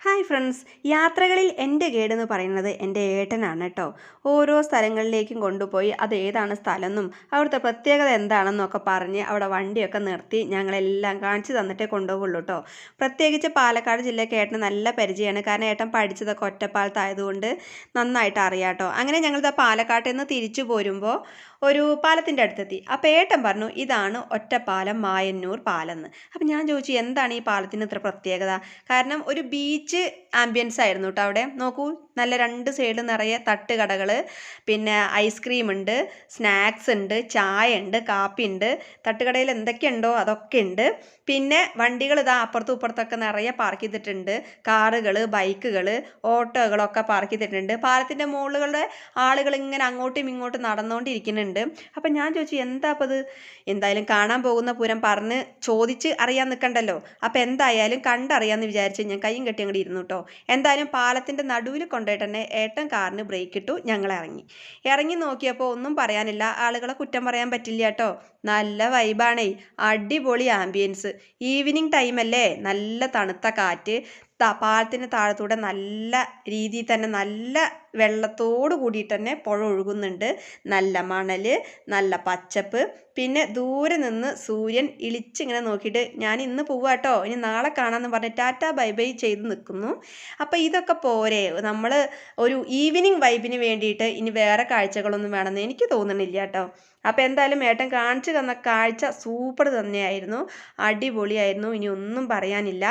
Hi friends യാത്രകളിൽ എന്റെ ഗൈഡെന്ന് പറയുന്നത് എന്റെ ഏട്ടനാണ് കേട്ടോ. ഓരോ സ്ഥലങ്ങളിലേക്കും കൊണ്ടുപോയി അത് ഏതാണ് സ്ഥലമെന്നും അവിടുത്തെ പ്രത്യേകത എന്താണെന്നൊക്കെ പറഞ്ഞ് അവിടെ വണ്ടിയൊക്കെ നിർത്തി ഞങ്ങളെല്ലാം കാണിച്ചു തന്നിട്ടേ കൊണ്ടുപോകുള്ളൂ കേട്ടോ. പ്രത്യേകിച്ച് പാലക്കാട് ജില്ലയ്ക്ക് ഏട്ടന് നല്ല പരിചയമാണ്. കാരണം ഏട്ടൻ പഠിച്ചതൊക്കെ ഒറ്റപ്പാലത്തായതുകൊണ്ട് നന്നായിട്ട് അറിയാം കേട്ടോ. അങ്ങനെ ഞങ്ങളിത് പാലക്കാട്ടിൽ നിന്ന് തിരിച്ചു പോരുമ്പോൾ ഒരു പാലത്തിന്റെ അടുത്തെത്തി. അപ്പോൾ ഏട്ടൻ പറഞ്ഞു ഇതാണ് ഒറ്റപ്പാലം മായന്നൂർ പാലം എന്ന്. അപ്പം ഞാൻ ചോദിച്ചു എന്താണ് ഈ പാലത്തിന് ഇത്ര പ്രത്യേകത? കാരണം ഒരു ബീച്ച് ആംബിയൻസ് ആയിരുന്നു കേട്ടോ അവിടെ. നോക്കൂ നല്ല രണ്ട് സൈഡിൽ നിറയെ തട്ടുകടകൾ പിന്നെ ഐസ്ക്രീം ഉണ്ട് സ്നാക്സ് ഉണ്ട് ചായ ഉണ്ട് കാപ്പി ഉണ്ട്. തട്ടുകടയിൽ എന്തൊക്കെയുണ്ടോ അതൊക്കെ ഉണ്ട്. പിന്നെ വണ്ടികൾ ഇതാ അപ്പുറത്തും ഇപ്പുറത്തൊക്കെ നിറയെ പാർക്ക് ചെയ്തിട്ടുണ്ട്. കാറുകൾ ബൈക്കുകൾ ഓട്ടോകളൊക്കെ പാർക്ക് ചെയ്തിട്ടുണ്ട്. പാലത്തിന്റെ മുകളിലുള്ള ആളുകൾ ഇങ്ങനെ അങ്ങോട്ടും ഇങ്ങോട്ടും നടന്നുകൊണ്ടിരിക്കുന്നുണ്ട് അപ്പം ഞാൻ ചോദിച്ചു എന്താ അപ്പോൾ ഇത്? എന്തായാലും കാണാൻ പോകുന്ന പൂരം പറഞ്ഞ് ചോദിച്ച് അറിയാൻ നിൽക്കണ്ടല്ലോ അപ്പം എന്തായാലും കണ്ടറിയാമെന്ന് വിചാരിച്ച് ഞാൻ കൈയും കെട്ടി അങ്ങോട്ട് ഇരുന്നു കേട്ടോ എന്തായാലും പാലത്തിന്റെ നടുവിൽ കൊണ്ടുപോയിട്ട് തന്നെ ഏട്ടൻ കാറിന് ബ്രേക്ക് ഇട്ടു ഞങ്ങൾ ഇറങ്ങി. ഇറങ്ങി നോക്കിയപ്പോൾ ഒന്നും പറയാനില്ല. ആളുകളെ കുറ്റം പറയാൻ പറ്റില്ല കേട്ടോ നല്ല വൈബാണേ അടിപൊളി ആംബിയൻസ് ഈവനിങ് ടൈമല്ലേ നല്ല തണുത്ത കാറ്റ്. പാലത്തിന്റെ താഴത്തൂടെ നല്ല രീതിയിൽ തന്നെ നല്ല വെള്ളത്തോട് കൂടിയിട്ട് തന്നെ പുഴ ഒഴുകുന്നുണ്ട്. നല്ല മണൽ നല്ല പച്ചപ്പ്. പിന്നെ ദൂരെ നിന്ന് സൂര്യൻ ഇളിച്ചിങ്ങനെ നോക്കിയിട്ട് ഞാൻ ഇന്ന് പോവാട്ടോ ഇനി നാളെ കാണാമെന്ന് പറഞ്ഞ് ടാറ്റ ബൈ ബൈ ചെയ്ത് നിൽക്കുന്നു അപ്പോൾ ഇതൊക്കെ പോരെ. നമ്മൾ ഒരു ഈവനിങ് വൈബിന് വേണ്ടിയിട്ട് ഇനി വേറെ കാഴ്ചകളൊന്നും വേണമെന്ന് എനിക്ക് തോന്നുന്നില്ല കേട്ടോ അപ്പോൾ എന്തായാലും ഏട്ടൻ കാണിച്ചു തന്ന കാഴ്ച സൂപ്പർ തന്നെയായിരുന്നു. അടിപൊളിയായിരുന്നു. ഇനി ഒന്നും പറയാനില്ല.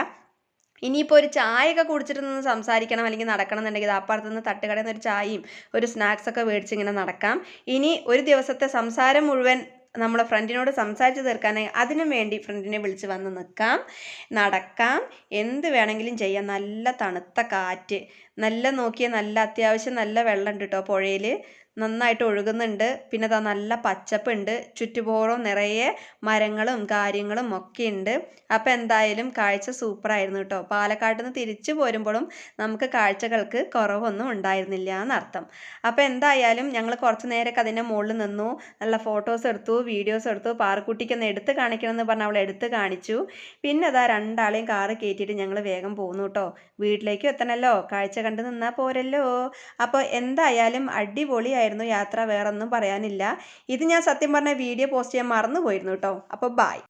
ഇനിയിപ്പോൾ ഒരു ചായയൊക്കെ കുടിച്ചിട്ട് നിന്ന് സംസാരിക്കണം അല്ലെങ്കിൽ നടക്കണം എന്നുണ്ടെങ്കിൽ അപ്പുറത്ത് നിന്ന് തട്ടുകടയിൽ നിന്ന് ഒരു ചായയും ഒരു സ്നാക്സൊക്കെ മേടിച്ച് ഇങ്ങനെ നടക്കാം. ഇനി ഒരു ദിവസത്തെ സംസാരം മുഴുവൻ നമ്മളെ ഫ്രണ്ടിനോട് സംസാരിച്ച് തീർക്കാനായി അതിനു വേണ്ടി ഫ്രണ്ടിനെ വിളിച്ച് വന്ന് നിൽക്കാം. നടക്കാം. എന്ത് വേണമെങ്കിലും ചെയ്യാം. നല്ല തണുത്ത കാറ്റ്. നല്ല നോക്കിയ നല്ല അത്യാവശ്യം നല്ല വെള്ളം ഉണ്ട് കേട്ടോ പുഴയിൽ നന്നായിട്ട് ഒഴുകുന്നുണ്ട്. പിന്നെ അതാ നല്ല പച്ചപ്പുണ്ട്. ചുറ്റുപോറും നിറയെ മരങ്ങളും കാര്യങ്ങളും ഒക്കെ ഉണ്ട് അപ്പോൾ എന്തായാലും കാഴ്ച സൂപ്പറായിരുന്നു കേട്ടോ. പാലക്കാട് നിന്ന് തിരിച്ചു പോരുമ്പോഴും നമുക്ക് കാഴ്ചകൾക്ക് കുറവൊന്നും ഉണ്ടായിരുന്നില്ല എന്നർത്ഥം. അപ്പോൾ എന്തായാലും ഞങ്ങൾ കുറച്ച് നേരമൊക്കെ അതിന്റെ മുകളിൽ നിന്നു. നല്ല ഫോട്ടോസ് എടുത്തു വീഡിയോസ് എടുത്തു. പാറക്കുട്ടിക്ക് ഒന്ന് എടുത്ത് കാണിക്കണമെന്ന് പറഞ്ഞ് അവൾ എടുത്ത് കാണിച്ചു. പിന്നെ അതാ രണ്ടാളെയും കാറ് കയറ്റിയിട്ട് ഞങ്ങൾ വേഗം പോകുന്നു കേട്ടോ. വീട്ടിലേക്ക് എത്തണമല്ലോ കാഴ്ച കണ്ട് നിന്നാൽ പോരല്ലോ. അപ്പോൾ എന്തായാലും അടിപൊളിയായിരുന്നു യാത്ര വേറൊന്നും പറയാനില്ല. ഇത് ഞാൻ സത്യം പറഞ്ഞ വീഡിയോ പോസ്റ്റ് ചെയ്യാൻ മറന്നു പോയിരുന്നു കേട്ടോ അപ്പോൾ ബായ്